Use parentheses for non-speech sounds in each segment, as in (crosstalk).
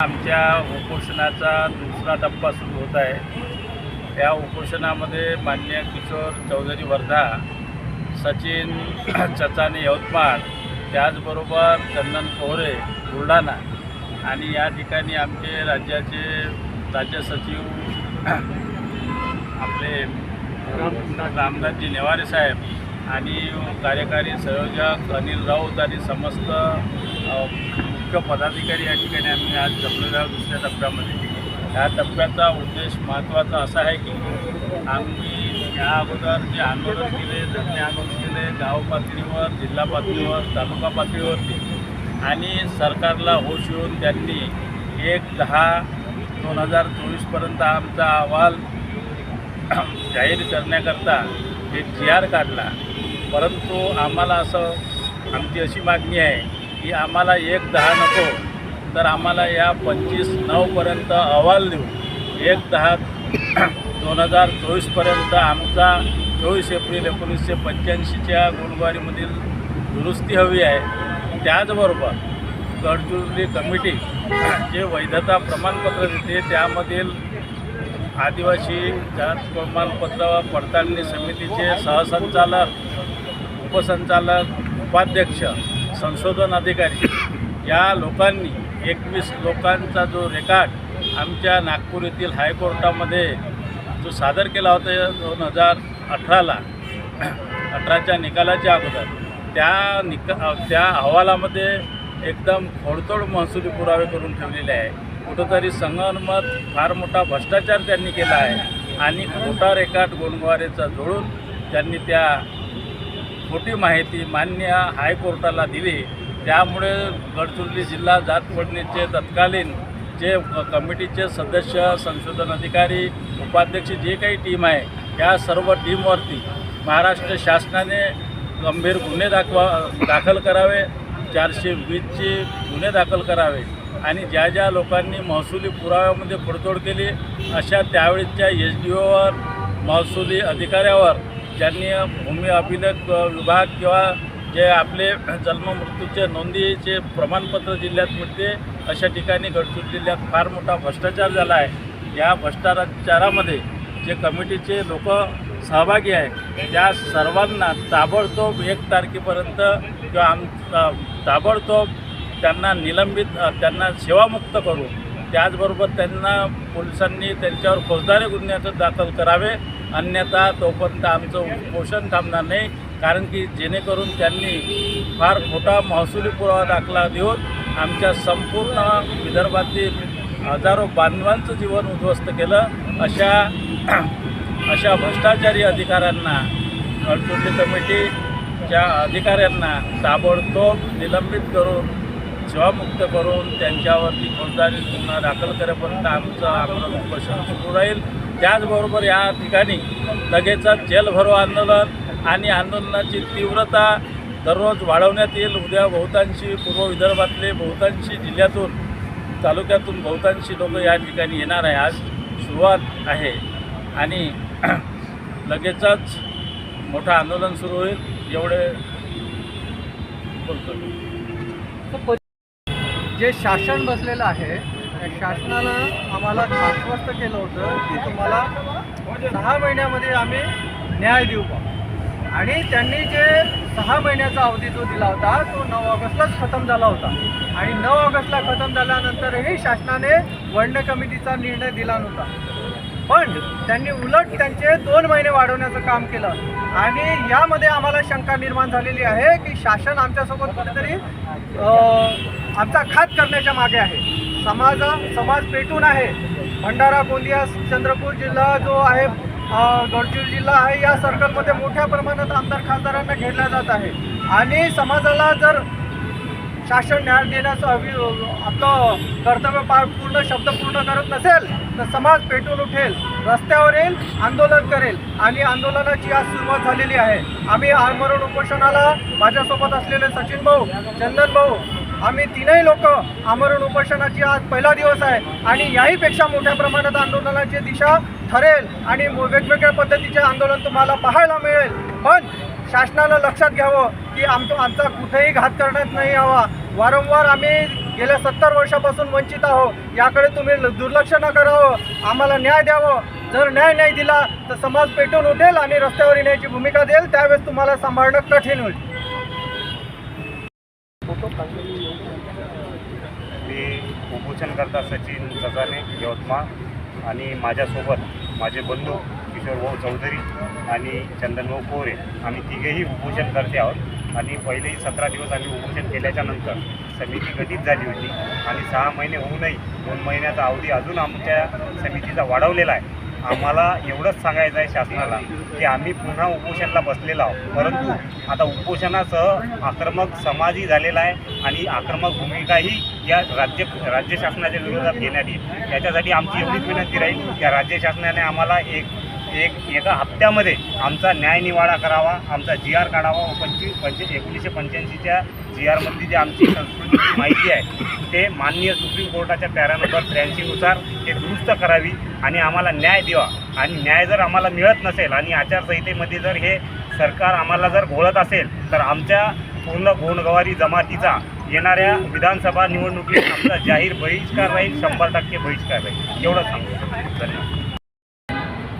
आमच्या उपोषणाचा दुसरा टप्पा सुरू होत आहे. या उपोषणामध्ये मान्य किशोर चौधरी वर्धा सचिन (clears throat) चचाने यवतमाळ त्याचबरोबर चंदन कोहरे बुलढाणा आणि या ठिकाणी आमचे राज्याचे राज्य सचिव (clears throat) आपले रामदासजी नेवारे साहेब आणि कार्यकारी संयोजक अनिल राऊत आणि समस्त मुख्य पदाधिकारी या ठिकाणी आम्ही आज जमलेलो आहोत दुसऱ्या टप्प्यामध्ये. या टप्प्याचा उद्देश महत्त्वाचा असा आहे की आम्ही या अगोदर जे आंदोलन केले धरणे आंदोलन केले गाव पातळीवर जिल्हा पातळीवर तालुका पातळीवरती आणि सरकारला होश येऊन त्यांनी एक दहा दोन हजार चोवीसपर्यंत आमचा अहवाल जाहीर करण्याकरता एक जी आर काढला. परंतु आम्हाला असं आमची अशी मागणी आहे की आम्हाला एक दहा नको तर आम्हाला या पंचवीस नऊपर्यंत अहवाल देऊ. एक दहा (clears throat) दोन हजार चोवीसपर्यंत आमचा चोवीस एप्रिल एकोणीसशे पंच्याऐंशीच्या गुणवारीमधील दुरुस्ती हवी आहे. त्याचबरोबर गडचिरोली कमिटी (clears throat) जे वैधता प्रमाणपत्र देते त्यामधील आदिवासी जात प्रमाणपत्र पडताळणी समितीचे सहसंचालक उपसंचालक उपाध्यक्ष संशोधन अधिकारी या लोकांनी एकवीस लोकांचा जो रेकॉर्ड आमच्या नागपूर येथील हायकोर्टामध्ये जो सादर केला होता दोन हजार अठराला अठराच्या निकालाच्या अगोदर त्या निका त्या अहवालामध्ये एकदम खोडतोड महसुली पुरावे करून ठेवलेले आहे. कुठंतरी संगनमत फार मोठा भ्रष्टाचार त्यांनी केला आहे आणि खोटा रेकॉर्ड गोंडवारेचा जोडून त्यांनी त्या खोटी माहिती मान्य हायकोर्टाला दिली. त्यामुळे गडचिरोली जिल्हा जातपडणीचे तत्कालीन जे कमिटीचे सदस्य संशोधन अधिकारी उपाध्यक्ष जे काही टीम आहे या सर्व टीमवरती महाराष्ट्र शासनाने गंभीर गुन्हे दाखवा दाखल करावे चारशे वीसचे गुन्हे दाखल करावे आणि ज्या ज्या लोकांनी महसुली पुराव्यामध्ये फोडतोड केली अशा त्यावेळेच्या एच डी ओवर महसुली अधिकाऱ्यावर ज्यांनी भूमी अभिलेख विभाग किंवा जे आपले जन्म मृत्यूचे नोंदीचे प्रमाणपत्र जिल्ह्यात मिळते अशा ठिकाणी गडचिरोली जिल्ह्यात फार मोठा भ्रष्टाचार झाला आहे. या भ्रष्टाचारामध्ये जे कमिटीचे लोक सहभागी आहे त्या सर्वांना ताबडतोब एक तारखेपर्यंत किंवा आम ताबडतोब त्यांना निलंबित त्यांना सेवामुक्त करू त्याचबरोबर त्यांना पोलिसांनी त्यांच्यावर फौजदारी गुन्ह्याचं दाखल करावे. अन्यथा तोपर्यंत आमचं पोषण थांबणार नाही. कारण की जेणेकरून त्यांनी फार मोठा महसुली पुरावा दाखला देऊन आमच्या संपूर्ण विदर्भातील हजारो बांधवांचं जीवन उद्ध्वस्त केलं. अशा अशा भ्रष्टाचारी अधिकाऱ्यांना गडचिरोली कमिटीच्या अधिकाऱ्यांना ताबडतोब निलंबित करून सेवामुक्त करून त्यांच्यावरती फौजदारी गुन्हा दाखल करेपर्यंत आमचं आंदोलन उपोषण सुरू राहील. त्याचबरोबर या ठिकाणी लगेचच जेल भरो आंदोलन आणि आंदोलनाची तीव्रता दररोज वाढवण्यात येईल. उद्या बहुतांशी पूर्व विदर्भातले बहुतांशी जिल्ह्यातून तालुक्यातून बहुतांशी लोक या ठिकाणी येणार आहे. आज सुरुवात आहे आणि (clears throat) लगेचच मोठं आंदोलन सुरू होईल. एवढे बोलतो जे शासन बसलेलं आहे त्या शासनानं आम्हाला आश्वस्त केलं होतं की तुम्हाला सहा महिन्यामध्ये आम्ही न्याय देऊ बा. आणि त्यांनी जे सहा महिन्याचा अवधी जो दिला होता तो नऊ ऑगस्टलाच खतम झाला होता. आणि नऊ ऑगस्टला खतम झाल्यानंतरही शासनाने वर्ण कमिटीचा निर्णय दिला नव्हता. पण त्यांनी उलट त्यांचे दोन महिने वाढवण्याचं काम केलं. आणि यामध्ये आम्हाला शंका निर्माण झालेली आहे की शासन आमच्यासोबत कुठेतरी आमचा खात करण्याच्या मागे आहे. समाज समाज पेटून आहे. भंडारा गोंदिया चंद्रपूर जिल्हा जो आहे गडचिरोली जिल्हा आहे या सर्कलमध्ये मोठ्या प्रमाणात आमदार खासदारांना घेतला जात आहे. आणि समाजाला जर शासन न्याय देण्याचं अभि आपलं कर्तव्य पार पूर्ण शब्द पूर्ण करत नसेल तर समाज पेटून उठेल रस्त्यावर येईल आंदोलन करेल आणि आंदोलनाची आज सुरुवात झालेली आहे. आम्ही आमरण उपोषणाला माझ्यासोबत असलेले सचिन भाऊ चंदन भाऊ आम्ही तीनही लोक आमरण उपोषणाची आज पहिला दिवस आहे आणि याहीपेक्षा मोठ्या प्रमाणात आंदोलनाची दिशा ठरेल आणि वेगवेगळ्या पद्धतीचे आंदोलन तुम्हाला पाहायला मिळेल. पण शासनानं लक्षात घ्यावं की आमचं आमचा कुठेही घात करण्यात नाही यावा. वारंवार आम्ही गेल्या सत्तर वर्षापासून वंचित आहो याकडे तुम्ही ल- दुर्लक्ष न करावं. आम्हाला न्याय द्यावं. जर न्याय नाही दिला तर समाज पेटून उठेल आणि रस्त्यावर येण्याची भूमिका देईल. त्यावेळेस तुम्हाला सांभाळणं कठीण होईल. मी उपोषणकर्ता सचिन सजाने यवतमाळ आणि माझ्यासोबत माझे बंधू किशोर भाऊ चौधरी आणि चंदनभाऊ कोरे आम्ही तिघेही उपोषण करते आहोत. आणि पहिलेही सतरा दिवस आम्ही उपोषण केल्याच्यानंतर समिती गठीत झाली होती. आणि सहा महिने होऊनही दोन महिन्याचा अवधी अजून आमच्या समितीचा वाढवलेला आहे. आम्हाला एवढंच सांगायचं आहे शासनाला की आम्ही पुन्हा उपोषणला बसलेलो आहोत. परंतु आता उपोषणासह आक्रमक समाजही झालेला आहे आणि आक्रमक भूमिकाही या राज्य राज्य शासनाच्या विरोधात घेण्यात येईल. याच्यासाठी आमची एवढीच विनंती राहील. की राज्य शासनाने आम्हाला एक एक एका हप्त्यामध्ये आमचा न्यायनिवाडा करावा आमचा जी आर काढावा. व पंचवीस पंचे एकोणीसशे पंच्याऐंशीच्या जी आरमधली जी आमची संस्कृतीची माहिती आहे ते माननीय सुप्रीम कोर्टाच्या पॅरा नंबर त्र्याऐंशीनुसार ते दुरुस्त करावी आणि आम्हाला न्याय द्यावा. आणि न्याय जर आम्हाला मिळत नसेल आणि आचारसंहितेमध्ये जर हे सरकार आम्हाला जर घोळत असेल तर आमच्या पूर्ण गोंडगवारी जमातीचा येणाऱ्या विधानसभा निवडणुकीत आमचा जाहीर बहिष्कार राहील शंभर टक्के बहिष्कार राहील. एवढं सांगतो. धन्यवाद.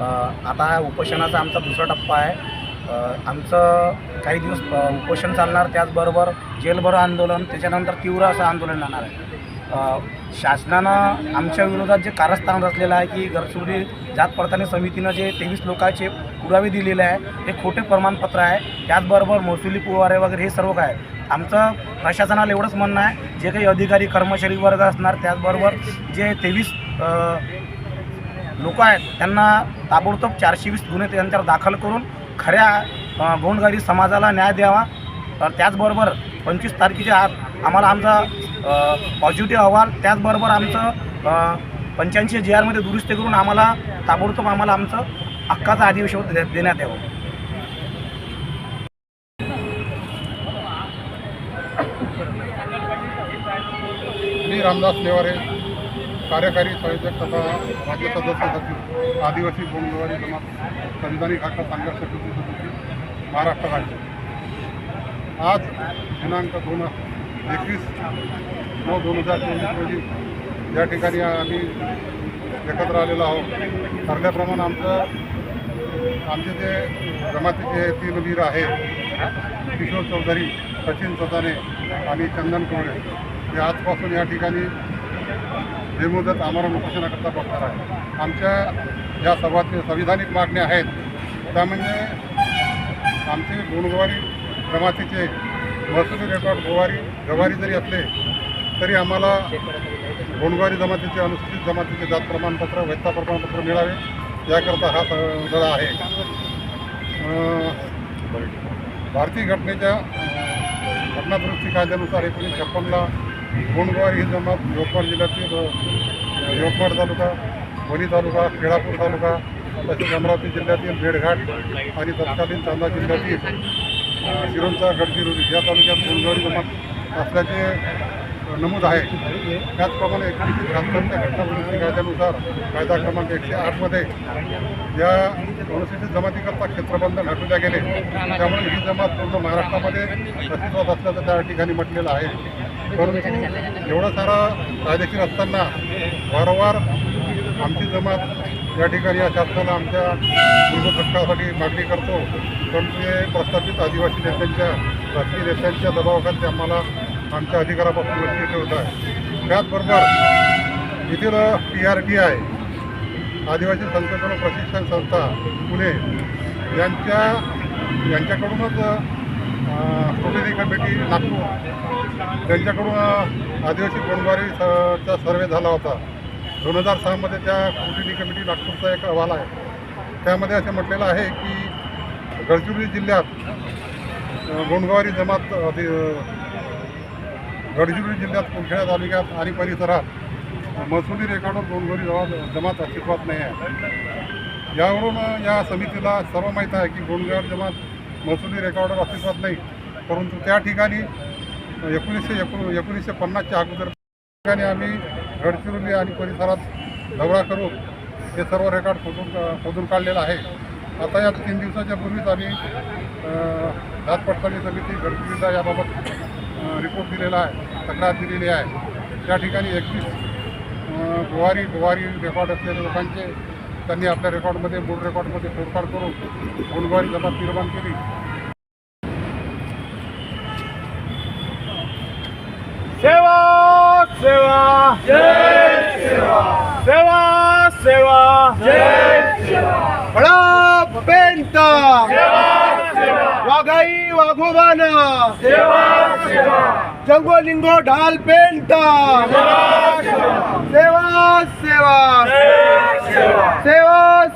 आता हा उपोषणाचा आमचा दुसरा टप्पा आहे. आमचं काही दिवस उपोषण चालणार त्याचबरोबर जेलभरो आंदोलन त्याच्यानंतर तीव्र असं आंदोलन राहणार आहे. शासनानं आमच्या विरोधात जे कारस्थान रचलेलं आहे की गडचिरोली जात पडताळणी समितीनं जे तेवीस लोकांचे पुरावे दिलेले आहे हे खोटे प्रमाणपत्र आहे. त्याचबरोबर महसुली पुरावे वगैरे हे सर्व काय आमचं प्रशासनाला एवढंच म्हणणं आहे जे काही अधिकारी कर्मचारी वर्ग असणार त्याचबरोबर जे तेवीस लोक आहेत. त्यांना ताबडतोब चारशे वीस गुन्हे त्यांच्यावर दाखल करून खऱ्या गोंडगारी समाजाला न्याय द्यावा. तर त्याचबरोबर पंचवीस तारखेच्या आत आम्हाला आमचा पॉझिटिव्ह अहवाल त्याचबरोबर आमचं पंच्याऐंशी जी आरमध्ये दुरुस्ती करून आम्हाला ताबडतोब आम्हाला आमचं हक्काचं अधिवेशन दे- देण्यात यावं. मी रामदास नेवारे कार्यकारी संयोजक तथा राज्य सदस्य सचिव आदिवासी बोंगवारी जमात संविधानिक हक्क संघर्ष कृती समिती महाराष्ट्र राज्य. आज दिनांक दोन एकवीस नऊ दोन हजार चोवीस रोजी या ठिकाणी आम्ही एकत्र आलेलो आहोत. ठरल्याप्रमाणे आमचं आमचे जे जमातीचे तीन वीर आहे किशोर चौधरी सचिन सदाने आणि चंदन कोळे हे आजपासून या ठिकाणी बेमुदत आमरण उपोषणाकरता बघणार आहे. आमच्या या सभाचे संविधानिक मागण्या आहेत. त्या म्हणजे आमचे गुणगवारी जमातीचे महसुली रेकॉर्ड गोवारी गवारी जरी असले तरी आम्हाला गुणगवारी जमातीचे अनुसूचित जमातीचे जात प्रमाणपत्र वैधता प्रमाणपत्र मिळावे याकरता हा स- लढा आहे भारतीय घटनेच्या घटनादुरुस्ती कायद्यानुसार एकोणीसशे छप्पनला गोंडगाव ही जमात यवतमाळ जिल्ह्यातील यवतमाळ तालुका वणी तालुका केळापूर तालुका तसेच अमरावती जिल्ह्यातील बेडघाट आणि तत्कालीन चांदा जिल्ह्यातील शिरोंचा गडचिरोली या तालुक्यात गोंडगावरी जमात असल्याचे नमूद आहे. त्याचप्रमाणे एकोणीसशे शहात्तरच्या घटनादुरुस्ती कायद्यानुसार कायदा क्रमांक एकशे आठमध्ये या अनुसूचित जमातीकरता क्षेत्रबंध घातल्या गेले. त्यामुळे ही जमात पूर्ण महाराष्ट्रामध्ये अस्तित्वात असल्याचं त्या ठिकाणी म्हटलेलं आहे. परंतु एवढं सारा कायदेशीर असताना वारंवार आमची जमात या ठिकाणी या शासनाला आमच्या मूलभूत हक्कासाठी मागणी करतो. पण ते प्रस्थापित आदिवासी नेत्यांच्या राजकीय नेत्यांच्या दबावाखाली आम्हाला आमच्या अधिकारापासून वंचित ठेवत आहे. त्याचबरोबर येथील पी आर टी आय आदिवासी संशोधन प्रशिक्षण संस्था पुणे यांच्या यांच्याकडूनच स्टुडिओ कमिटी नागपूर त्यांच्याकडून आदिवासी गोंडवारी स- चा सर्वे झाला होता. दोन हजार सहामध्ये त्या स्टुडिओ कमिटी नागपूरचा एक अहवाल आहे. त्यामध्ये असे म्हटलेलं आहे की गडचिरोली जिल्ह्यात अ, गोंडवारी जमात गडचिरोली जिल्ह्यात कुलखेडा तालुक्यात आणि परिसरात महसुली रेकॉर्डवर गोंडवारी जमात जमात अस्तित्वात नाही आहे. यावरून या समितीला सर्व माहीत आहे की गोंडगाव जमात महसुली रेकॉर्डवर अस्तित्वात नाही. परंतु त्या ठिकाणी एकोणीसशे एकोण एकोणीसशे पन्नासच्या अगोदर ठिकाणी आम्ही गडचिरोली आणि परिसरात दौरा करून हे सर्व रेकॉर्ड खोदून खोदून काढलेलं आहे. आता या तीन दिवसाच्या पूर्वीच आम्ही जात पडताळणी समिती गडचिरोलीला याबाबत रिपोर्ट दिलेला आहे तक्रार दिलेली आहे. त्या ठिकाणी एकवीस गुवारी गुवारी रेकॉर्ड असलेल्या लोकांचे त्यांनी आपल्या रेकॉर्डमध्ये मूळ रेकॉर्डमध्ये फेरफार करून गुणगोवारी जमात निर्माण केली. सेवा सेवा. सेवा सेवा. बडा पेंटा वाघाई वाघोबान. जंगो लिंगो ढाल पेंट सेवा सेवा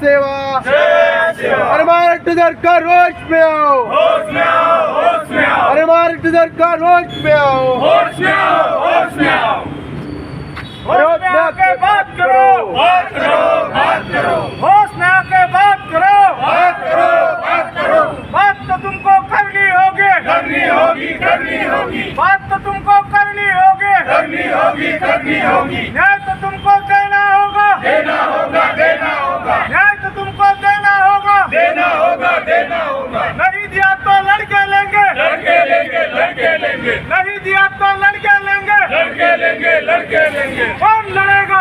सेवा अरे महाराष्ट्र सरकार रोज में आओ अरे महाराष्ट्र सरकार रोज में आओ। होश में आओ होश में आओ। होश में आके बात करो। बात करो बात करो। होश में आके बात करो। बात करो बात करो। बात तो तुमको करनी होगी। करनी होगी करनी होगी। बात तो तुमको करनी होगी। करनी होगी करनी होगी। न्याय तो तुमको देना होगा। देना होगा देना होगा न्याय तो तुमको देना होगा देना होगा देना होगा नहीं दिया तो लड़के लेंगे। लड़के लेंगे लड़के लेंगे। नहीं दिया तो लड़के लेंगे। लड़के लेंगे लड़के लेंगे। कौन लड़ेगा?